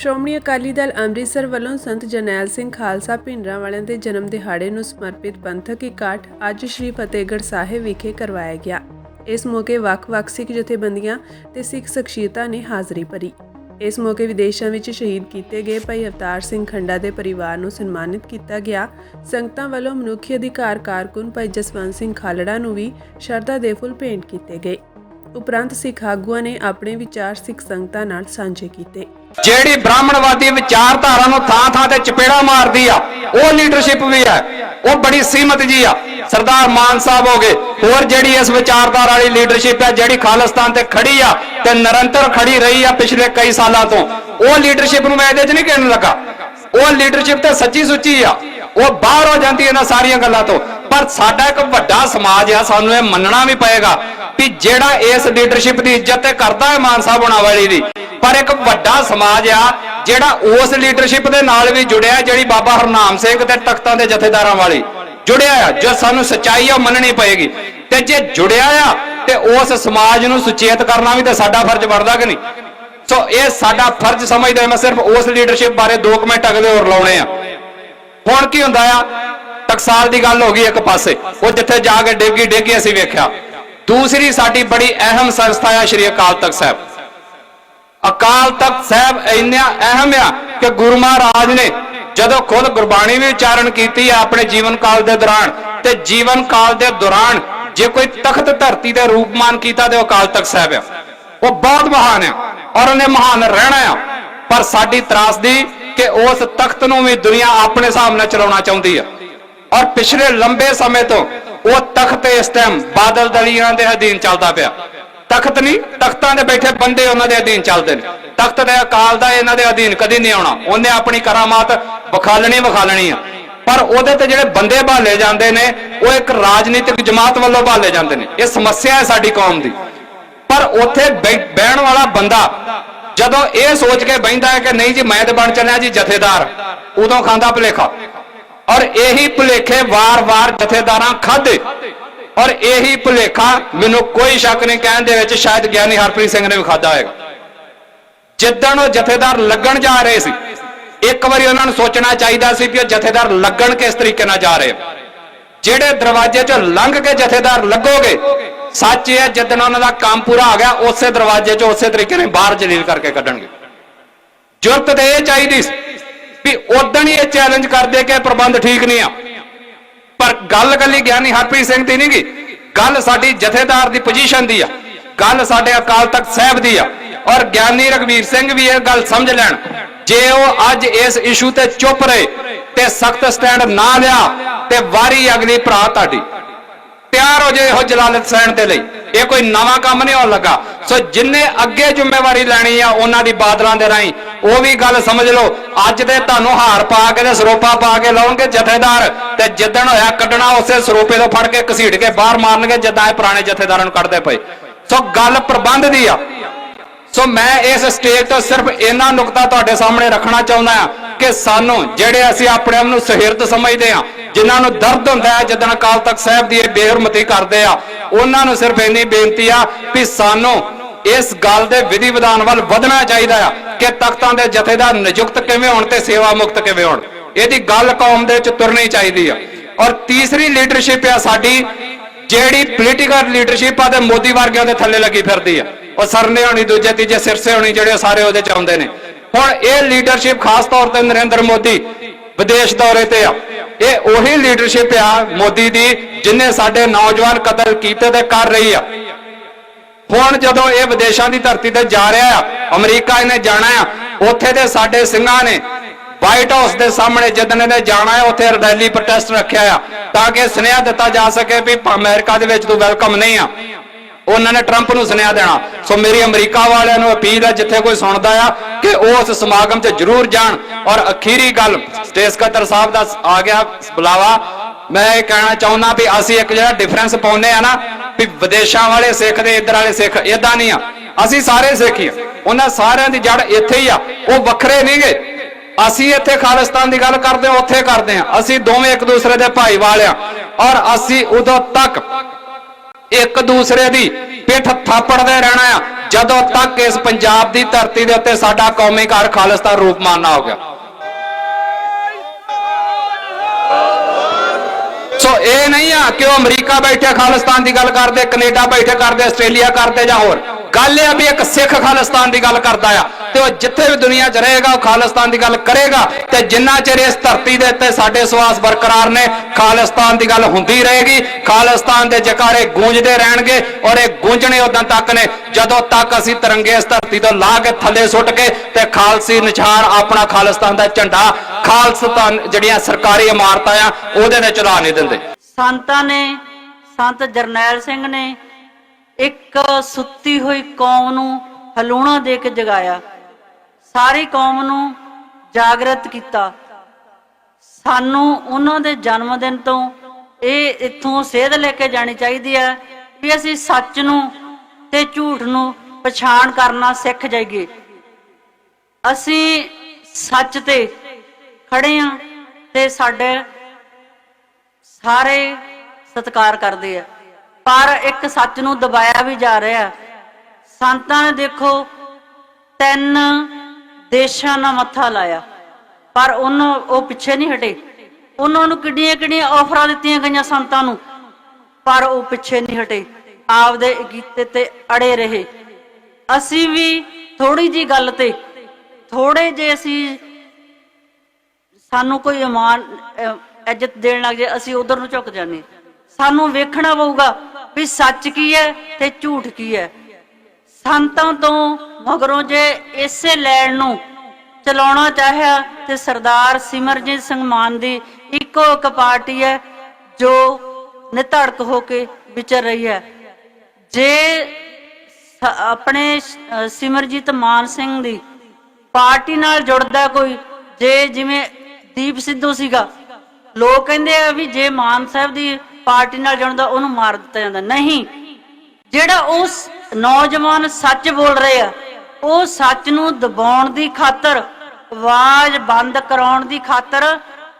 ਸ਼੍ਰੋਮਣੀ ਅਕਾਲੀ ਦਲ ਅੰਮ੍ਰਿਤਸਰ ਵੱਲੋਂ ਸੰਤ ਜਰਨੈਲ ਸਿੰਘ ਖਾਲਸਾ ਭਿੰਡਰਾਂ ਵਾਲਿਆਂ ਦੇ ਜਨਮ ਦਿਹਾੜੇ ਨੂੰ ਸਮਰਪਿਤ ਪੰਥਕ ਇਕੱਠ ਅੱਜ ਸ਼੍ਰੀ ਫਤਿਹਗੜ੍ਹ ਸਾਹਿਬ ਵਿਖੇ ਕਰਵਾਇਆ ਗਿਆ। ਇਸ ਮੌਕੇ ਵੱਖ-ਵੱਖ ਸਿੱਖ ਜਥੇਬੰਦੀਆਂ ਤੇ ਸਿੱਖ ਸ਼ਖਸੀਅਤਾਂ ਨੇ ਹਾਜ਼ਰੀ ਭਰੀ। ਇਸ ਮੌਕੇ ਵਿਦੇਸ਼ਾਂ ਵਿੱਚ ਸ਼ਹੀਦ ਕੀਤੇ ਗਏ ਭਾਈ ਅਵਤਾਰ ਸਿੰਘ ਖੰਡਾ ਦੇ ਪਰਿਵਾਰ ਨੂੰ ਸਨਮਾਨਿਤ ਕੀਤਾ ਗਿਆ। ਸੰਗਤਾਂ ਵੱਲੋਂ ਮਨੁੱਖੀ ਅਧਿਕਾਰ ਕਾਰਕੁਨ ਭਾਈ ਜਸਵੰਤ ਸਿੰਘ ਖਾਲੜਾ ਨੂੰ ਵੀ ਸ਼ਰਧਾ ਦੇ ਫੁੱਲ ਭੇਂਟ ਕੀਤੇ ਗਏ। ਉਪਰੰਤ ਸਿੱਖ ਆਗੂਆਂ ਨੇ ਆਪਣੇ ਵਿਚਾਰ ਸਿੱਖ ਸੰਗਤਾਂ ਨਾਲ ਸਾਂਝੇ ਕੀਤੇ। ਜਿਹੜੀ ਬ੍ਰਾਹਮਣਵਾਦੀ ਵਿਚਾਰਧਾਰਾ ਨੂੰ ਥਾਂ ਥਾਂ ਤੇ ਚਪੇੜਾ ਮਾਰਦੀ ਆ, ਉਹ ਲੀਡਰਸ਼ਿਪ ਵੀ ਹੈ ਉਹ ਬੜੀ ਸੀਮਤ ਜੀ ਆ। ਸਰਦਾਰ ਮਾਨ ਸਾਹਿਬ ਹੋ ਗਏ, ਹੋਰ ਜਿਹੜੀ ਇਸ ਵਿਚਾਰਧਾਰਾ ਵਾਲੀ ਲੀਡਰਸ਼ਿਪ ਹੈ ਜਿਹੜੀ ਖਾਲਿਸਤਾਨ ਤੇ ਖੜੀ ਆ ਤੇ ਨਿਰੰਤਰ ਖੜੀ ਰਹੀ ਆ ਪਿਛਲੇ ਕਈ ਸਾਲਾਂ ਤੋਂ, ਉਹ ਲੀਡਰਸ਼ਿਪ ਨੂੰ ਮੈਂ ਇਹਦੇ 'ਚ ਨਹੀਂ ਕਹਿਣ ਲੱਗਾ। ਉਹ ਲੀਡਰਸ਼ਿਪ ਤੇ ਸੱਚੀ ਸੁੱਚੀ ਆ, ਉਹ ਬਾਹਰ ਹੋ ਜਾਂਦੀ ਇਹਨਾਂ ਸਾਰੀਆਂ ਗੱਲਾਂ ਤੋਂ। ਪਰ ਸਾਡਾ ਇੱਕ ਵੱਡਾ ਸਮਾਜ ਆ, ਸਾਨੂੰ ਇਹ ਮੰਨਣਾ ਵੀ ਪਏਗਾ ਕਿ ਜਿਹੜਾ ਇਸ ਲੀਡਰਸ਼ਿਪ ਦੀ ਇੱਜ਼ਤ ਤੇ ਕਰਦਾ ਹੈ ਮਾਨ ਸਾਹਿਬ ਹੋਣਾ ਵਾਲੀ ਦੀ ਪਰ ਇੱਕ ਵੱਡਾ ਸਮਾਜ ਆ ਜਿਹੜਾ ਉਸ ਲੀਡਰਸ਼ਿਪ ਦੇ ਨਾਲ ਵੀ ਜੁੜਿਆ ਜਿਹੜੀ ਬਾਬਾ ਹਰਨਾਮ ਸਿੰਘ ਤੇ ਤਖਤਾਂ ਦੇ ਜਥੇਦਾਰਾਂ ਵਾਲੀ ਜੁੜਿਆ ਆ, ਜੋ ਸਾਨੂੰ ਸੱਚਾਈ ਆ ਮੰਨਣੀ ਪਏਗੀ। ਤੇ ਜੇ ਜੁੜਿਆ ਆ ਤੇ ਉਸ ਸਮਾਜ ਨੂੰ ਸੁਚੇਤ ਕਰਨਾ ਵੀ ਤੇ ਸਾਡਾ ਫਰਜ਼ ਬਣਦਾ ਕਿ ਨਹੀਂ? ਸੋ ਇਹ ਸਾਡਾ ਫਰਜ਼ ਸਮਝਦਾ ਮੈਂ ਸਿਰਫ ਉਸ ਲੀਡਰਸ਼ਿਪ ਬਾਰੇ 2 ਮਿੰਟ ਅਗਲੇ ਹੋਰ ਲਾਉਣੇ ਆ। ਹੁਣ ਕੀ ਹੁੰਦਾ ਆ? ਟਕਸਾਲ ਦੀ ਗੱਲ ਹੋ ਗਈ ਇੱਕ ਪਾਸੇ। ਉਹ ਜਿੱਥੇ ਜਾ ਕੇ ਡਿੱਗੀ ਡਿੱਗੀ ਅਸੀਂ ਵੇਖਿਆ। ਦੂਸਰੀ ਸਾਡੀ ਬੜੀ ਅਹਿਮ ਸੰਸਥਾ ਆ ਸ਼੍ਰੀ ਅਕਾਲ ਤਖਤ ਸਾਹਿਬ। ਅਕਾਲ ਤਖਤ ਸਾਹਿਬ ਇੰਨਾ ਅਹਿਮ ਆ ਕਿ ਗੁਰੂ ਮਹਾਰਾਜ ਨੇ ਜਦੋਂ ਖੁਦ ਗੁਰਬਾਣੀ ਵੀ ਉਚਾਰਨ ਕੀਤੀ ਆ ਆਪਣੇ ਜੀਵਨ ਕਾਲ ਦੇ ਦੌਰਾਨ, ਤੇ ਜੀਵਨ ਕਾਲ ਦੇ ਦੌਰਾਨ ਜੇ ਕੋਈ ਤਖਤ ਧਰਤੀ ਦੇ ਰੂਪਮਾਨ ਕੀਤਾ ਤੇ ਅਕਾਲ ਤਖਤ ਸਾਹਿਬ ਆ। ਉਹ ਬਹੁਤ ਮਹਾਨ ਆ ਔਰ ਉਹਨੇ ਮਹਾਨ ਰਹਿਣਾ ਆ। ਪਰ ਸਾਡੀ ਤਰਾਸਦੀ ਕਿ ਉਸ ਤਖਤ ਨੂੰ ਵੀ ਦੁਨੀਆ ਆਪਣੇ ਹਿਸਾਬ ਨਾਲ ਚਲਾਉਣਾ ਚਾਹੁੰਦੀ ਆ। ਔਰ ਪਿਛਲੇ ਲੰਬੇ ਸਮੇਂ ਤੋਂ ਉਹ ਤਖਤ ਇਸ ਟਾਈਮ ਬਾਦਲ ਦਲੀਆਂ ਦੇ ਅਧੀਨ ਚੱਲਦਾ ਪਿਆ। ਤਖਤ ਨਹੀਂ, ਤਖਤਾਂ ਦੇ ਬੈਠੇ ਬੰਦੇ ਉਹਨਾਂ ਦੇ ਅਧੀਨ ਚੱਲਦੇ ਨੇ। ਤਖਤ ਦੇ ਅਕਾਲ ਦਾ ਇਹਨਾਂ ਦੇ ਅਧੀਨ ਕਦੀ ਨਹੀਂ ਆਉਣਾ। ਉਹਨੇ ਆਪਣੀ ਕਰਾਮਾਤ ਵਿਖਾਲਣੀ ਵਿਖਾਲਣੀ ਆ। ਪਰ ਉਹਦੇ ਤੇ ਜਿਹੜੇ ਬੰਦੇ ਭਾਲੇ ਜਾਂਦੇ ਨੇ, ਉਹ ਇੱਕ ਰਾਜਨੀਤਿਕ ਜਮਾਤ ਵੱਲੋਂ ਭਾਲੇ ਜਾਂਦੇ ਨੇ। ਇਹ ਸਮੱਸਿਆ ਹੈ ਸਾਡੀ ਕੌਮ ਦੀ। ਪਰ ਉੱਥੇ ਬਹਿਣ ਵਾਲਾ ਬੰਦਾ ਜਦੋਂ ਇਹ ਸੋਚ ਕੇ ਬੈਂਦਾ ਹੈ ਕਿ ਨਹੀਂ ਜੀ, ਮੈਂ ਤੇ ਬਣ ਚੱਲਿਆ ਜੀ, ਜਥੇਦਾਰ। ਉਦੋਂ ਖਾਂਦਾ ਭੁਲੇਖਾ। ਔਰ ਇਹੀ ਭੁਲੇਖੇ ਵਾਰ-ਵਾਰ ਜਥੇਦਾਰਾਂ ਖਾਦੇ ਔਰ ਇਹੀ ਭੁਲੇਖਾ ਮੈਨੂੰ ਕੋਈ ਸ਼ੱਕ ਨਹੀਂ ਕਹਿਣ ਦੇ ਵਿੱਚ ਸ਼ਾਇਦ ਗਿਆਨੀ ਹਰਪ੍ਰੀਤ ਸਿੰਘ ਨੇ ਵਿਖਾਦਾ ਹੋਏਗਾ। ਜਿੱਦਣ ਉਹ ਜਥੇਦਾਰ ਲੱਗਣ ਜਾ ਰਹੇ ਸੀ, ਇੱਕ ਵਾਰੀ ਉਹਨਾਂ ਨੂੰ ਸੋਚਣਾ ਚਾਹੀਦਾ ਸੀ ਵੀ ਉਹ ਜਥੇਦਾਰ ਲੱਗਣ ਕਿਸ ਤਰੀਕੇ ਨਾਲ ਜਾ ਰਹੇ ਜਿਹੜੇ ਦਰਵਾਜ਼ੇ ਚੋਂ ਲੰਘ ਕੇ ਜਥੇਦਾਰ ਲੱਗੋਗੇ, ਸੱਚ ਇਹ ਹੈ ਜਿੱਦਣ ਉਹਨਾਂ ਦਾ ਕੰਮ ਪੂਰਾ ਆ ਗਿਆ, ਉਸੇ ਦਰਵਾਜ਼ੇ ਚੋਂ ਉਸੇ ਤਰੀਕੇ ਨਾਲ ਬਾਹਰ ਜਲੀਲ ਕਰਕੇ ਕੱਢਣਗੇ। ਜੁਰਤ ਤੇ ਇਹ ਚਾਹੀਦੀ ਸੀ ਵੀ ਉਦੋਂ ਹੀ ਇਹ ਚੈਲੰਜ ਕਰਦੇ ਕਿ ਪ੍ਰਬੰਧ ਠੀਕ ਨਹੀਂ ਆ। ਪਰ ਗੱਲ ਕੱਲੀ ਗਿਆਨੀ ਹਰਪ੍ਰੀਤ ਸਿੰਘ ਦੀ ਨਹੀਂ ਗੀ ਗੱਲ ਸਾਡੀ ਜਥੇਦਾਰ ਦੀ ਪੋਜੀਸ਼ਨ ਦੀ ਆ। ਗੱਲ ਸਾਡੇ ਅਕਾਲ ਤਖਤ ਸਾਹਿਬ ਦੀ ਆ। ਔਰ ਗਿਆਨੀ ਰਗਵੀਰ ਸਿੰਘ ਵੀ ਇਹ ਗੱਲ ਸਮਝ ਲੈਣ। ਜੇ ਉਹ ਅੱਜ ਇਸ ਇਸ਼ੂ ਤੇ ਚੁੱਪ ਰਹੇ ਤੇ ਸਖਤ ਸਟੈਂਡ ਨਾ ਲਿਆ, ਤੇ ਵਾਰੀ ਅਗਲੀ ਭਰਾ ਤੁਹਾਡੀ। ਤਿਆਰ ਹੋ ਜਾਏ ਇਹੋ ਜਲਾਲਤ ਸਹਿਣ ਦੇ ਲਈ। ਇਹ ਕੋਈ ਨਵਾਂ ਕੰਮ ਨਹੀਂ ਹੋਣ ਲੱਗਾ। ਸੋ ਜਿੰਨੇ ਅੱਗੇ ਜ਼ਿੰਮੇਵਾਰੀ ਲੈਣੀ ਆ, ਉਹਨਾਂ ਦੀ ਬਾਦਲਾਂ ਦੇ ਰਾਹੀਂ। ਉਹ ਵੀ ਗੱਲ ਸਮਝ ਲਓ, ਅੱਜ ਦੇ ਤੁਹਾਨੂੰ ਹਾਰ ਪਾ ਕੇ ਤੇ ਸਰੋਪਾ ਪਾ ਕੇ ਲਾਉਣਗੇ ਜਥੇਦਾਰ। ਤੇ ਜਿੱਦਣ ਹੋਇਆ ਕੱਢਣਾ, ਉਸੇ ਸਰੋਪੇ ਤੋਂ ਫੜ ਕੇ ਘਸੀਟ ਕੇ ਬਾਹਰ ਮਾਰਨਗੇ, ਜਿੱਦਾਂ ਇਹ ਪੁਰਾਣੇ ਜਥੇਦਾਰਾਂ ਨੂੰ ਕੱਢਦੇ ਪਏ। ਸੋ ਗੱਲ ਪ੍ਰਬੰਧ ਦੀ ਆ। ਸੋ ਮੈਂ ਇਸ ਸਟੇਜ ਤੋਂ ਸਿਰਫ ਇਹਨਾਂ ਨੁਕਤਾ ਤੁਹਾਡੇ ਸਾਹਮਣੇ ਰੱਖਣਾ ਚਾਹੁੰਦਾ ਹਾਂ ਕਿ ਸਾਨੂੰ ਜਿਹੜੇ ਅਸੀਂ ਆਪਣੇ ਆਪ ਨੂੰ ਸਹਿਰਤ ਸਮਝਦੇ ਹਾਂ ਜਿਨ੍ਹਾਂ ਨੂੰ ਦਰਦ ਹੁੰਦਾ ਹੈ ਜਦੋਂ ਅਕਾਲ ਤਖਤ ਸਾਹਿਬ ਦੀ ਇਹ ਬੇਹਰਮਤੀ ਕਰਦੇ ਆ, ਉਹਨਾਂ ਨੂੰ ਸਿਰਫ ਇੰਨੀ ਬੇਨਤੀ ਆ ਕਿ ਸਾਨੂੰ ਇਸ ਗੱਲ ਦੇ ਵਿਧੀ ਵਿਧਾਨ ਵੱਲ ਵਧਣਾ ਚਾਹੀਦਾ ਆ ਕਿ ਤਖਤਾਂ ਦੇ ਜਥੇਦਾਰ ਨਿਯੁਕਤ ਕਿਵੇਂ ਹੋਣ ਤੇ ਸੇਵਾ ਮੁਕਤ ਕਿਵੇਂ ਹੋਣ। ਇਹਦੀ ਗੱਲ ਕੌਮ ਦੇ ਵਿੱਚ ਤੁਰਨੀ ਚਾਹੀਦੀ ਆ। ਔਰ ਤੀਸਰੀ ਲੀਡਰਸ਼ਿਪ ਆ ਸਾਡੀ, ਜਿਹੜੀ ਪੋਲੀਟੀਕਲ ਲੀਡਰਸ਼ਿਪ ਆ ਤੇ ਮੋਦੀ ਵਰਗਿਆਂ ਦੇ ਥੱਲੇ ਲੱਗੀ ਫਿਰਦੀ ਆ। ਉਹ ਸਰਨੇ ਹੋਣੀ, ਦੂਜੇ, ਤੀਜੇ ਸਿਰਸੇ ਹੋਣੀ, ਜਿਹੜੇ ਸਾਰੇ ਉਹਦੇ ਚ ਆਉਂਦੇ ਨੇ। ਹੁਣ ਇਹ ਲੀਡਰਸ਼ਿਪ ਖਾਸ ਤੌਰ ਤੇ ਨਰਿੰਦਰ ਮੋਦੀ ਵਿਦੇਸ਼ ਦੌਰੇ ਤੇ ਆ। ਇਹ ਉਹੀ ਲੀਡਰਸ਼ਿਪ ਆ ਮੋਦੀ ਦੀ, ਜਿਨੇ ਸਾਡੇ ਨੌਜਵਾਨ ਕਤਲ ਕੀਤੇ ਤੇ ਕਰ ਰਹੀ ਆ। ਹੁਣ ਜਦੋਂ ਇਹ ਵਿਦੇਸ਼ਾਂ ਦੀ ਧਰਤੀ ਤੇ ਜਾ ਰਿਹਾ ਆ, ਅਮਰੀਕਾ ਇਹਨੇ ਜਾਣਾ ਆ, ਉੱਥੇ ਦੇ ਸਾਡੇ ਸਿੰਘਾਂ ਨੇ ਵਾਈਟ ਹਾਊਸ ਦੇ ਸਾਹਮਣੇ ਜਦੋਂ ਇਹਨੇ ਜਾਣਾ ਹੈ ਉੱਥੇ ਰੈਲੀ ਪ੍ਰੋਟੈਸਟ ਰੱਖਿਆ ਆ, ਤਾਂ ਕਿ ਸੁਨੇਹਾ ਦਿੱਤਾ ਜਾ ਸਕੇ ਵੀ ਅਮਰੀਕਾ ਦੇ ਵਿੱਚ ਤੂੰ ਵੈਲਕਮ ਨਹੀਂ ਆ। ਉਹਨਾਂ ਨੇ ਟਰੰਪ ਨੂੰ ਸੁਨੇਹਾ ਦੇਣਾ। ਸੋ ਮੇਰੀ ਅਮਰੀਕਾ ਵਾਲਿਆਂ ਨੂੰ ਅਪੀਲ ਹੈ, ਜਿੱਥੇ ਕੋਈ ਸੁਣਦਾ ਆ, ਕਿ ਉਹ ਉਸ ਸਮਾਗਮ 'ਚ ਜ਼ਰੂਰ ਜਾਣ। ਔਰ ਅਖੀਰੀ ਗੱਲ, ਸਟੇਜ ਕਤਰ ਸਾਹਿਬ ਦਾ ਆ ਗਿਆ ਬੁਲਾਵਾ। ਮੈਂ ਇਹ ਕਹਿਣਾ ਚਾਹੁੰਦਾ ਵੀ ਅਸੀਂ ਇੱਕ ਜਿਹੜਾ ਡਿਫਰੈਂਸ ਪਾਉਂਦੇ ਆ ਨਾ, ਵੀ ਵਿਦੇਸ਼ਾਂ ਵਾਲੇ ਸਿੱਖ ਦੇ ਇੱਧਰ ਵਾਲੇ ਸਿੱਖ ਇਦਾਂ ਨਹੀਂ ਆ। ਅਸੀਂ ਸਾਰੇ ਸਿੱਖ ਹੀ ਆ। ਉਹਨਾਂ ਸਾਰਿਆਂ ਦੀ ਜੜ ਇੱਥੇ ਹੀ ਆ। ਉਹ ਵੱਖਰੇ ਨਹੀਂਗੇ। ਅਸੀਂ ਇੱਥੇ ਖਾਲਿਸਤਾਨ ਦੀ ਗੱਲ ਕਰਦੇ ਹਾਂ ਉੱਥੇ ਕਰਦੇ ਹਾਂ ਅਸੀਂ ਦੋਵੇਂ ਇੱਕ ਦੂਸਰੇ ਦੇ ਭਾਈਵਾਲ ਆ। ਔਰ ਅਸੀਂ ਉਦੋਂ ਤੱਕ ਇੱਕ ਦੂਸਰੇ ਦੀ ਪਿੱਠ ਥਾਪੜਦੇ ਰਹਿਣਾ ਆ। ਜਦੋਂ ਤੱਕ ਇਸ ਪੰਜਾਬ ਦੀ ਧਰਤੀ ਦੇ ਉੱਤੇ ਸਾਡਾ ਕੌਮੀ ਘਰ ਖਾਲਿਸਤਾਨ ਰੂਪ ਮਾਨਣਾ ਹੋ ਗਿਆ। ਸੋ ਇਹ ਨਹੀਂ ਆ ਕਿ ਉਹ ਅਮਰੀਕਾ ਬੈਠੇ ਖਾਲਿਸਤਾਨ ਦੀ ਗੱਲ ਕਰਦੇ, ਕੈਨੇਡਾ ਬੈਠੇ ਕਰਦੇ, ਆਸਟ੍ਰੇਲੀਆ ਕਰਦੇ ਜਾਂ ਹੋਰ। ਗੱਲ ਇਹ ਆ ਵੀ ਇੱਕ ਸਿੱਖ ਖਾਲਿਸਤਾਨ ਦੀ ਗੱਲ ਕਰਦਾ ਆ ਤੇ ਉਹ ਜਿੱਥੇ ਵੀ ਦੁਨੀਆ 'ਚ ਰਹੇਗਾ, ਉਹ ਖਾਲਿਸਤਾਨ ਦੀ ਗੱਲ ਕਰੇਗਾ ਤੇ ਜਿੰਨਾ ਚਿਰ ਇਸ ਧਰਤੀ ਦੇ ਉੱਤੇ ਸਾਡੇ ਸਵਾਸ ਬਰਕਰਾਰ ਨੇ ਖਾਲਿਸਤਾਨ ਦੀ ਗੱਲ ਹੁੰਦੀ ਰਹੇਗੀ। ਖਾਲਿਸਤਾਨ ਦੇ ਜਕਾਰੇ ਗੂੰਜਦੇ ਰਹਿਣਗੇ ਔਰ ਇਹ ਗੂੰਜਣੇ ਉਦੋਂ ਤੱਕ ਨੇ ਜਦੋਂ ਤੱਕ ਅਸੀਂ ਤਿਰੰਗੇ ਇਸ ਧਰਤੀ ਤੋਂ ਲਾ ਕੇ ਥੱਲੇ ਸੁੱਟ ਕੇ ਤੇ ਖਾਲਸੀ ਨਿਸ਼ਾਨ ਆਪਣਾ ਖਾਲਿਸਤਾਨ ਦਾ ਝੰਡਾ ਖਾਲਸਤਾਨ ਜਿਹੜੀਆਂ ਸਰਕਾਰੀ ਇਮਾਰਤਾਂ ਆ, ਉਹਦੇ ਤੇ ਚਲਾ ਨਹੀਂ ਦਿੰਦੇ। ਸੰਤਾਂ ਨੇ, ਸੰਤ ਜਰਨੈਲ ਸਿੰਘ ਨੇ ਇੱਕ ਸੁੱਤੀ ਹੋਈ ਕੌਮ ਨੂੰ ਹਲੂਣਾ ਦੇ ਕੇ ਜਗਾਇਆ। ਸਾਰੀ ਕੌਮ ਨੂੰ ਜਾਗਰਤ ਕੀਤਾ। ਸਾਨੂੰ ਉਹਨਾਂ ਦੇ ਜਨਮ ਦਿਨ ਤੋਂ ਇਹ ਇੱਥੋਂ ਸੇਧ ਲੈ ਕੇ ਜਾਣੀ ਚਾਹੀਦੀ ਹੈ ਵੀ ਅਸੀਂ ਸੱਚ ਨੂੰ ਤੇ ਝੂਠ ਨੂੰ ਪਛਾਣ ਕਰਨਾ ਸਿੱਖ ਜਾਈਏ। ਅਸੀਂ ਸੱਚ ਤੇ ਖੜੇ ਆ ਤੇ ਸਾਡੇ ਸਾਰੇ ਸਤਿਕਾਰ ਕਰਦੇ ਆ। ਪਰ ਇੱਕ ਸੱਚ ਨੂੰ ਦਬਾਇਆ ਵੀ ਜਾ ਰਿਹਾ। ਸੰਤਾਂ ਨੇ ਦੇਖੋ, ਤਿੰਨ ਦੇਸ਼ਾਂ ਨਾਲ ਮੱਥਾ ਲਾਇਆ। ਪਰ ਉਹਨੂੰ ਉਹ ਪਿੱਛੇ ਨਹੀਂ ਹਟੇ। ਉਹਨਾਂ ਨੂੰ ਕਿੱਡੀਆਂ ਕਿੱਡੀਆਂ ਆਫਰਾਂ ਦਿੱਤੀਆਂ ਗਈਆਂ ਸੰਤਾਂ ਨੂੰ। ਪਰ ਉਹ ਪਿੱਛੇ ਨਹੀਂ ਹਟੇ। ਆਪਦੇ ਗੀਤੇ ਤੇ ਅੜੇ ਰਹੇ। ਅਸੀਂ ਵੀ ਥੋੜੀ ਜੀ ਗੱਲ ਤੇ ਥੋੜੇ ਜੇ ਅਸੀਂ ਸਾਨੂੰ ਕੋਈ ਇਮਾਨ ਇੱਜ਼ਤ ਦੇਣ ਲੱਗ ਜਾਏ ਅਸੀਂ ਉਧਰ ਨੂੰ ਝੁਕ ਜਾਂਦੇ। ਸਾਨੂੰ ਵੇਖਣਾ ਪਊਗਾ ਵੀ ਸੱਚ ਕੀ ਹੈ ਤੇ ਝੂਠ ਕੀ ਹੈ। ਸੰਤਾਂ ਤੋਂ ਮਗਰੋਂ ਜੇ ਇਸੇ ਲੈਣ ਨੂੰ ਚਲਾਉਣਾ ਚਾਹਿਆ ਤੇ ਸਰਦਾਰ ਸਿਮਰਜੀਤ ਸਿੰਘ ਮਾਨ ਦੀ ਇੱਕੋ ਇੱਕ ਪਾਰਟੀ ਹੈ ਜੋ ਨਿਧੜਕ ਹੋ ਕੇ ਵਿਚਰ ਰਹੀ ਹੈ। ਜੇ ਆਪਣੇ ਸਿਮਰਜੀਤ ਮਾਨ ਸਿੰਘ ਦੀ ਪਾਰਟੀ ਨਾਲ ਜੁੜਦਾ ਕੋਈ, ਜੇ ਜਿਵੇਂ ਦੀਪ ਸਿੱਧੂ ਸੀਗਾ। ਲੋਕ ਕਹਿੰਦੇ ਆ ਵੀ ਜੇ ਮਾਨ ਸਾਹਿਬ ਦੀ ਪਾਰਟੀ ਨਾਲ ਜੁੜਦਾ, ਉਹਨੂੰ ਮਾਰ ਦਿੱਤਾ ਜਾਂਦਾ। ਨਹੀਂ। ਜਿਹੜਾ ਉਸ ਨੌਜਵਾਨ ਸੱਚ ਬੋਲ ਰਹੇ ਆ, ਉਹ ਸੱਚ ਨੂੰ ਦਬਾਉਣ ਦੀ ਖਾਤਰ, ਆਵਾਜ਼ ਬੰਦ ਕਰਾਉਣ ਦੀ ਖਾਤਰ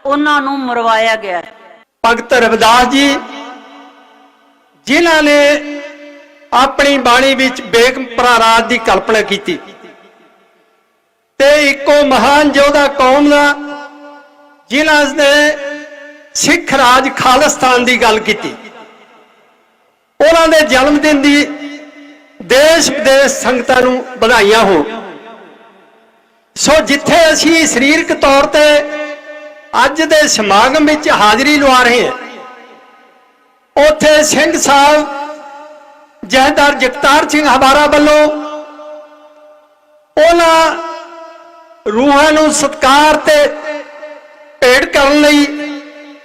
ਉਹਨਾਂ ਨੂੰ ਮਰਵਾਇਆ ਗਿਆ ਭਗਤ ਰਵਿਦਾਸ ਜੀ, ਜਿਨ੍ਹਾਂ ਨੇ ਆਪਣੀ ਬਾਣੀ ਵਿੱਚ ਬੇਗ ਰਾਜ ਦੀ ਕਲਪਨਾ ਕੀਤੀ, ਤੇ ਇੱਕੋ ਮਹਾਨ ਯੋਧਾ ਕੌਮ ਦਾ ਜਿਨ੍ਹਾਂ ਨੇ ਸਿੱਖ ਰਾਜ ਖਾਲਿਸਤਾਨ ਦੀ ਗੱਲ ਕੀਤੀ। ਉਹਨਾਂ ਦੇ ਜਨਮ ਦਿਨ ਦੀ ਦੇਸ਼ ਵਿਦੇਸ਼ ਸੰਗਤਾਂ ਨੂੰ ਵਧਾਈਆਂ ਹੋ ਸੋ ਜਿੱਥੇ ਅਸੀਂ ਸਰੀਰਕ ਤੌਰ ਤੇ ਅੱਜ ਦੇ ਸਮਾਗਮ ਵਿੱਚ ਹਾਜ਼ਰੀ ਲਵਾ ਰਹੇ ਹਾਂ, ਉੱਥੇ ਸਿੰਘ ਸਾਹਿਬ ਜਹਦਾਰ ਜਗਤਾਰ ਸਿੰਘ ਹਵਾਰਾ ਵੱਲੋਂ ਉਹਨਾਂ ਰੂਹਾਂ ਨੂੰ ਸਤਕਾਰ ਤੇ ਭੇਟ ਕਰਨ ਲਈ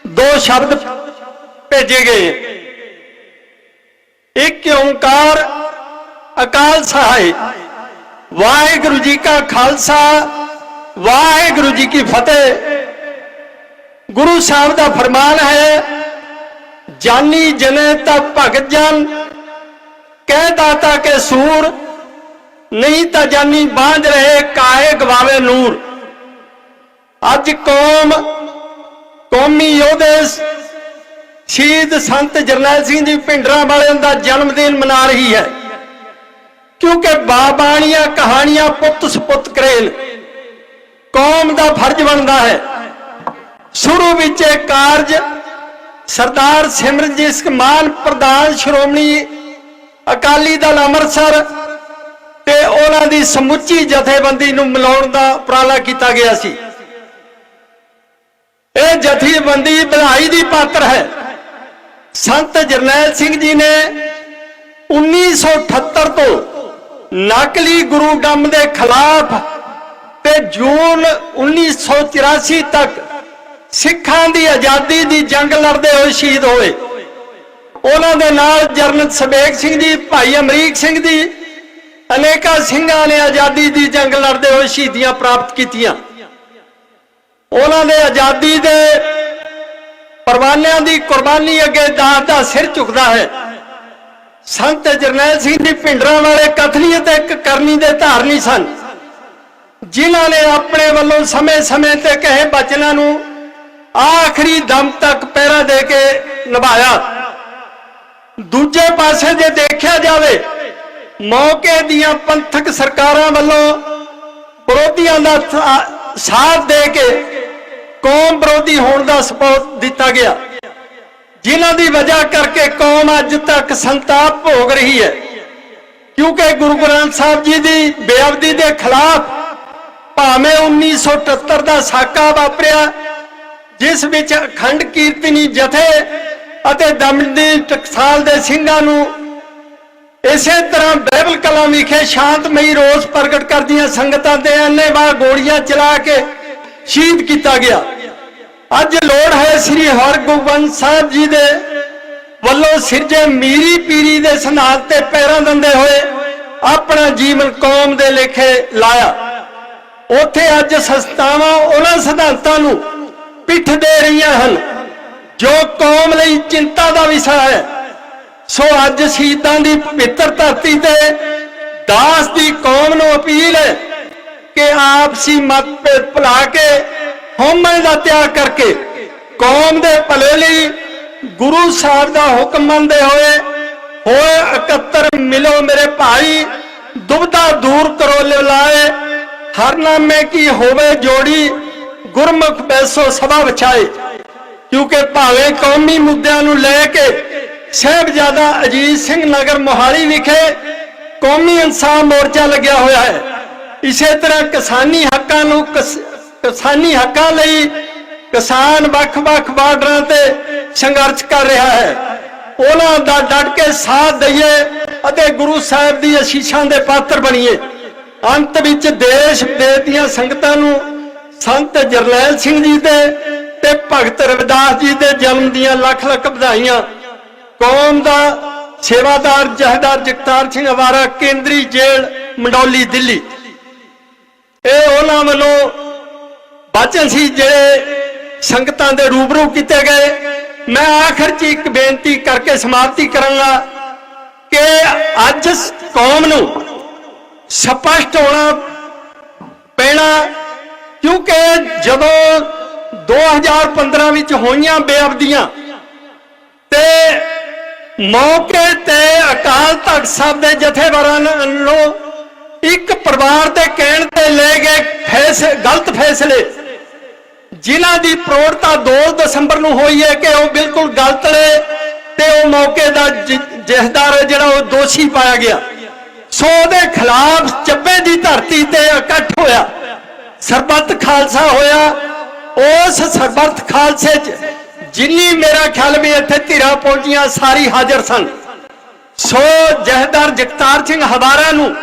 ਦੋ ਸ਼ਬਦ ਭੇਜੇ ਗਏ। ਇੱਕ ਓੰਕਾਰ, ਅਕਾਲ ਸਹਾਇ ਵਾਹਿਗੁਰੂ ਜੀ ਕਾ ਖਾਲਸਾ, ਵਾਹਿਗੁਰੂ ਜੀ ਕੀ ਫਤਿਹ। ਗੁਰੂ ਸਾਹਿਬ ਦਾ ਫਰਮਾਨ ਹੈ, ਜਾਨੀ ਜਨੇ ਤਾਂ ਭਗਤ ਜਨ, ਕਹਿ ਦਾਤਾ ਕੇ ਸੂਰ, ਨਹੀਂ ਤਾਂ ਜਾਨੀ ਬਾਂਝ ਰਹੇ ਕਾਏ ਗਵਾਵੇ ਨੂਰ। ਅੱਜ ਕੌਮ, ਕੌਮੀ ਯੋਧੇ ਸ਼ਹੀਦ ਸੰਤ ਜਰਨੈਲ ਸਿੰਘ ਜੀ ਭਿੰਡਰਾਂ ਵਾਲਿਆਂ ਦਾ ਜਨਮ ਦਿਨ ਮਨਾ ਰਹੀ ਹੈ। ਕਿਉਂਕਿ ਬਾਬਾਣੀਆਂ ਕਹਾਣੀਆਂ ਪੁੱਤ ਸੁਪੁੱਤ ਕਰੇਲ, ਕੌਮ ਦਾ ਫਰਜ਼ ਬਣਦਾ ਹੈ। ਸ਼ੁਰੂ ਵਿੱਚ ਇਹ ਕਾਰਜ ਸਰਦਾਰ ਸਿਮਰਨਜੀਤ ਸਿੰਘ ਮਾਨ, ਪ੍ਰਧਾਨ ਸ਼੍ਰੋਮਣੀ ਅਕਾਲੀ ਦਲ ਅੰਮ੍ਰਿਤਸਰ ਤੇ ਉਹਨਾਂ ਦੀ ਸਮੁੱਚੀ ਜਥੇਬੰਦੀ ਨੂੰ ਮਿਲਾਉਣ ਦਾ ਉਪਰਾਲਾ ਕੀਤਾ ਗਿਆ ਸੀ। ਇਹ ਜਥੇਬੰਦੀ ਵਧਾਈ ਦੀ ਪਾਤਰ ਹੈ। ਸੰਤ ਜਰਨੈਲ ਸਿੰਘ ਜੀ ਨੇ 1978 ਤੋਂ ਨਕਲੀ ਗੁਰੂ ਡੰਮ ਦੇ ਖਿਲਾਫ ਤੇ ਜੂਨ 1984 ਤੱਕ ਸਿੱਖਾਂ ਦੀ ਆਜ਼ਾਦੀ ਦੀ ਜੰਗ ਲੜਦੇ ਹੋਏ ਸ਼ਹੀਦ ਹੋਏ। ਉਹਨਾਂ ਦੇ ਨਾਲ ਜਰਨਲ ਸਬੇਗ ਸਿੰਘ ਜੀ, ਭਾਈ ਅਮਰੀਕ ਸਿੰਘ ਜੀ, ਅਨੇਕਾਂ ਸਿੰਘਾਂ ਨੇ ਆਜ਼ਾਦੀ ਦੀ ਜੰਗ ਲੜਦੇ ਹੋਏ ਸ਼ਹੀਦੀਆਂ ਪ੍ਰਾਪਤ ਕੀਤੀਆਂ। ਉਹਨਾਂ ਦੇ ਆਜ਼ਾਦੀ ਦੇ ਪਰਵਾਨਿਆਂ ਦੀ ਕੁਰਬਾਨੀ ਅੱਗੇ ਦਾਸ ਦਾ ਸਿਰ ਝੁਕਦਾ ਹੈ। ਸੰਤ ਜਰਨੈਲ ਸਿੰਘ ਦੀ ਭਿੰਡਰਾਂ ਵਾਲੇ ਕਥਲੀ ਤੇ ਇੱਕ ਕਰਨੀ ਦੇ ਧਾਰਨੀ ਸਨ। ਜਿਨ੍ਹਾਂ ਨੇ ਆਪਣੇ ਵੱਲੋਂ ਸਮੇਂ-ਸਮੇਂ ਤੇ ਕਹੇ ਬਚਨਾਂ ਨੂੰ ਆਖਰੀ ਦਮ ਤੱਕ ਪਹਿਰਾ ਦੇ ਕੇ ਨਿਭਾਇਆ। ਦੂਜੇ ਪਾਸੇ ਜੇ ਦੇਖਿਆ ਜਾਵੇ, ਮੌਕੇ ਦੀਆਂ ਪੰਥਕ ਸਰਕਾਰਾਂ ਵੱਲੋਂ ਵਿਰੋਧੀਆਂ ਦਾ ਸਾਥ ਦੇ ਕੇ ਕੌਮ ਵਿਰੋਧੀ ਹੋਣ ਦਾ ਸਪੋਰਟ ਦਿੱਤਾ ਗਿਆ। ਜਿਨ੍ਹਾਂ ਦੀ ਵਜ੍ਹਾ ਕਰਕੇ ਕੌਮ ਅੱਜ ਤੱਕ ਸੰਤਾਪ ਭੋਗ ਰਹੀ ਹੈ। ਕਿਉਂਕਿ ਗੁਰੂ ਗ੍ਰੰਥ ਸਾਹਿਬ ਜੀ ਦੀ ਬੇਅਦਬੀ ਦੇ ਖਿਲਾਫ ਭਾਵੇਂ 1978 ਦਾ ਸਾਕਾ ਵਾਪਰਿਆ, ਜਿਸ ਵਿੱਚ ਅਖੰਡ ਕੀਰਤਨੀ ਜਥੇ ਅਤੇ ਦਮੜੀ ਟਕਸਾਲ ਦੇ ਸਿੰਘਾਂ ਨੂੰ ਇਸੇ ਤਰ੍ਹਾਂ ਬਾਈਬਲ ਕਲਾਂ ਵਿਖੇ ਸ਼ਾਂਤਮਈ ਰੋਸ ਪ੍ਰਗਟ ਕਰਦੀਆਂ ਸੰਗਤਾਂ ਤੇ ਅੰਨੇਵਾਹ ਗੋਲੀਆਂ ਚਲਾ ਕੇ ਸ਼ਹੀਦ ਕੀਤਾ ਗਿਆ। ਅੱਜ ਲੋੜ ਹੈ ਸ੍ਰੀ ਹਰਗੋਬਿੰਦ ਸਾਹਿਬ ਜੀ ਦੇ ਵੱਲੋਂ ਸਿਰਜੇ ਮੀਰੀ ਪੀਰੀ ਦੇ ਸਨਾਤ ਤੇ ਪੈਰਾਂ ਦਿੰਦੇ ਹੋਏ ਆਪਣਾ ਜੀਵਨ ਕੌਮ ਦੇ ਲੇਖੇ ਲਾਇਆ। ਉੱਥੇ ਅੱਜ ਸੰਸਥਾਵਾਂ ਉਹਨਾਂ ਸਿਧਾਂਤਾਂ ਨੂੰ ਪਿੱਠ ਦੇ ਰਹੀਆਂ ਹਨ, ਜੋ ਕੌਮ ਲਈ ਚਿੰਤਾ ਦਾ ਵਿਸ਼ਾ ਹੈ। ਸੋ ਅੱਜ ਸ਼ਹੀਦਾਂ ਦੀ ਪਵਿੱਤਰ ਧਰਤੀ ਤੇ ਦਾਸ ਦੀ ਕੌਮ ਨੂੰ ਅਪੀਲ ਕਿ ਆਪਸੀ ਮਤਭੇਦ ਭੁਲਾ ਕੇ ਹਉਮੈ ਦਾ ਤਿਆਗ ਕਰਕੇ ਕੌਮ ਦੇ ਭਲੇ ਲਈ ਗੁਰੂ ਸਾਹਿਬ ਦਾ ਹੁਕਮ ਮੰਨਦੇ ਹੋਏ ਹੋਏ ਇਕੱਤਰ ਮਿਲੋ ਮੇਰੇ ਭਾਈ ਦੁਬਦਾ ਦੂਰ ਕਰੋ ਲਾਏ ਹਰ ਨਾਮੇ ਕੀ ਹੋਵੇ ਜੋੜੀ, ਗੁਰਮੁਖ ਬੈਸੋ ਸਭਾ ਵਿਛਾਏ। ਕਿਉਂਕਿ ਭਾਵੇਂ ਕੌਮੀ ਮੁੱਦਿਆਂ ਨੂੰ ਲੈ ਕੇ ਸਾਹਿਬਜ਼ਾਦਾ ਅਜੀਤ ਸਿੰਘ ਨਗਰ ਮੋਹਾਲੀ ਵਿਖੇ ਕੌਮੀ ਇਨਸਾਫ ਮੋਰਚਾ ਲੱਗਿਆ ਹੋਇਆ ਹੈ। ਇਸੇ ਤਰ੍ਹਾਂ ਕਿਸਾਨੀ ਹੱਕਾਂ ਨੂੰ ਕਿਸਾਨੀ ਹੱਕਾਂ ਲਈ ਕਿਸਾਨ ਵੱਖ-ਵੱਖ ਬਾਰਡਰਾਂ ਤੇ ਸੰਘਰਸ਼ ਕਰ ਰਿਹਾ ਹੈ। ਉਹਨਾਂ ਦਾ ਡਟ ਕੇ ਸਾਥ ਦਈਏ ਅਤੇ ਗੁਰੂ ਸਾਹਿਬ ਦੀ ਅਸ਼ੀਸ਼ਾਂ ਦੇ ਪਾਤਰ ਬਣੀਏ। ਅੰਤ ਵਿੱਚ ਦੇਸ਼ ਵਿਦੇਸ਼ ਦੀਆਂ ਸੰਗਤਾਂ ਨੂੰ ਸੰਤ ਜਰਨੈਲ ਸਿੰਘ ਜੀ ਦੇ ਤੇ ਭਗਤ ਰਵਿਦਾਸ ਜੀ ਦੇ ਜਨਮ ਦੀਆਂ ਲੱਖ ਲੱਖ ਵਧਾਈਆਂ। ਕੌਮ ਦਾ ਸੇਵਾਦਾਰ ਜਹਦਾਰ ਜਗਤਾਰ ਸਿੰਘ ਅਵਾਰਾ, ਕੇਂਦਰੀ ਜੇਲ੍ਹ, ਮੰਡੌਲੀ, ਦਿੱਲੀ। ਇਹ ਉਹਨਾਂ ਵੱਲੋਂ ਬਚਨ ਸੀ ਜਿਹੜੇ ਸੰਗਤਾਂ ਦੇ ਰੂਬਰੂ ਕੀਤੇ ਗਏ। ਮੈਂ ਆਖਰ 'ਚ ਇੱਕ ਬੇਨਤੀ ਕਰਕੇ ਸਮਾਪਤੀ ਕਰਾਂਗਾ ਕਿ ਅੱਜ ਕੌਮ ਨੂੰ ਸਪਸ਼ਟ ਹੋਣਾ ਪੈਣਾ, ਕਿਉਂਕਿ ਜਦੋਂ 2015 ਵਿੱਚ ਹੋਈਆਂ ਬੇਅਬਦੀਆਂ ਤੇ ਮੌਕੇ ਤੇ ਅਕਾਲ ਤਖਤ ਸਾਹਿਬ ਦੇ ਜਥੇਦਾਰਾਂ ਨੂੰ ਇੱਕ ਪਰਿਵਾਰ ਦੇ ਕਹਿਣ ਤੇ ਲਏ ਗਏ ਫੈਸਲੇ, ਗਲਤ ਫੈਸਲੇ। ਜਿਨ੍ਹਾਂ ਦੀ ਪ੍ਰੋੜਤਾ 2 ਦਸੰਬਰ ਨੂੰ ਹੋਈ ਹੈ ਕਿ ਉਹ ਬਿਲਕੁਲ ਗਲਤ ਨੇ ਤੇ ਉਹ ਮੌਕੇ ਦਾ ਜ- ਜਥੇਦਾਰ ਜਿਹੜਾ ਉਹ ਦੋਸ਼ੀ ਪਾਇਆ ਗਿਆ। ਸੋ ਉਹਦੇ ਖਿਲਾਫ ਚੱਬੇ ਦੀ ਧਰਤੀ ਤੇ ਇਕੱਠ ਹੋਇਆ। ਸਰਬੱਤ ਖਾਲਸਾ ਹੋਇਆ। ਉਸ ਸਰਬੱਤ ਖਾਲਸੇ 'ਚ ਜਿੰਨੀ ਮੇਰਾ ਖਿਆਲ ਵੀ ਇੱਥੇ ਧਿਰਾਂ ਪਹੁੰਚੀਆਂ, ਸਾਰੀ ਹਾਜ਼ਰ ਸਨ। ਸੋ ਜਹਦਾਰ ਜਗਤਾਰ ਸਿੰਘ ਹਵਾਰਾ ਨੂੰ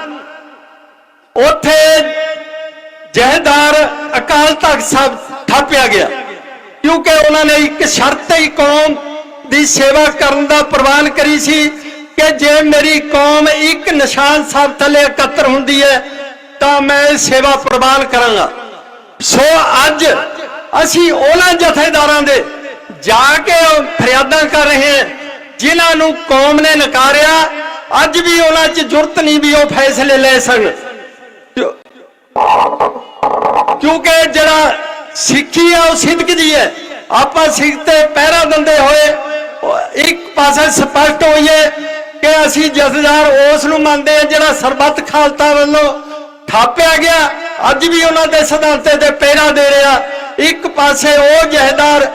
ਉੱਥੇ ਜਹਦਾਰ ਅਕਾਲ ਤਖਤ ਸਾਹਿਬ ਥਾਪਿਆ ਗਿਆ। ਕਿਉਂਕਿ ਉਹਨਾਂ ਨੇ ਇੱਕ ਸ਼ਰਤ ਹੀ ਕੌਮ ਦੀ ਸੇਵਾ ਕਰਨ ਦਾ ਪ੍ਰਵਾਨ ਕਰੀ ਸੀ ਕਿ ਜੇ ਮੇਰੀ ਕੌਮ ਇੱਕ ਨਿਸ਼ਾਨ ਸਾਹਿਬ ਥੱਲੇ ਇਕੱਤਰ ਹੁੰਦੀ ਹੈ, ਤਾਂ ਮੈਂ ਸੇਵਾ ਪ੍ਰਵਾਨ ਕਰਾਂਗਾ। ਸੋ ਅੱਜ ਅਸੀਂ ਉਹਨਾਂ ਜਥੇਦਾਰਾਂ ਦੇ ਜਾ ਕੇ ਫਰਿਆਦਾਂ ਕਰ ਰਹੇ ਹਾਂ, ਜਿਨ੍ਹਾਂ ਨੂੰ ਕੌਮ ਨੇ ਨਕਾਰਿਆ। ਅੱਜ ਵੀ ਉਹਨਾਂ 'ਚ ਜੁਰਤ ਨਹੀਂ ਵੀ ਉਹ ਫੈਸਲੇ ਲੈ ਸਕਣ। ਕਿਉਂਕਿ ਜਿਹੜਾ ਸਿੱਖੀ ਆ, ਉਹ ਸਿੱਧਕ ਦੀ ਹੈ। ਆਪਾਂ ਸਿੱਖ ਤੇ ਪਹਿਰਾ ਦਿੰਦੇ ਹੋਏ ਇੱਕ ਪਾਸੇ ਸਪਸ਼ਟ ਹੋਈਏ ਕਿ ਅਸੀਂ ਜਥੇਦਾਰ ਉਸ ਨੂੰ ਮੰਨਦੇ ਹਾਂ ਜਿਹੜਾ ਸਰਬੱਤ ਖਾਲਸਾ ਵੱਲੋਂ ਥਾਪਿਆ ਗਿਆ। ਅੱਜ ਵੀ ਉਹਨਾਂ ਦੇ ਸਿਧਾਂਤੇ ਤੇ ਪਹਿਰਾ ਦੇ ਰਿਹਾ। ਇੱਕ ਪਾਸੇ ਉਹ ਜਹੇਦਾਰ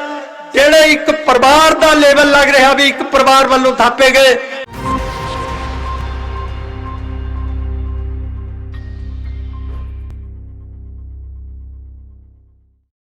ਜਿਹੜੇ ਇੱਕ ਪਰਿਵਾਰ ਦਾ ਲੈਵਲ ਲੱਗ ਰਿਹਾ ਵੀ ਇੱਕ ਪਰਿਵਾਰ ਵੱਲੋਂ ਥਾਪੇ ਗਏ।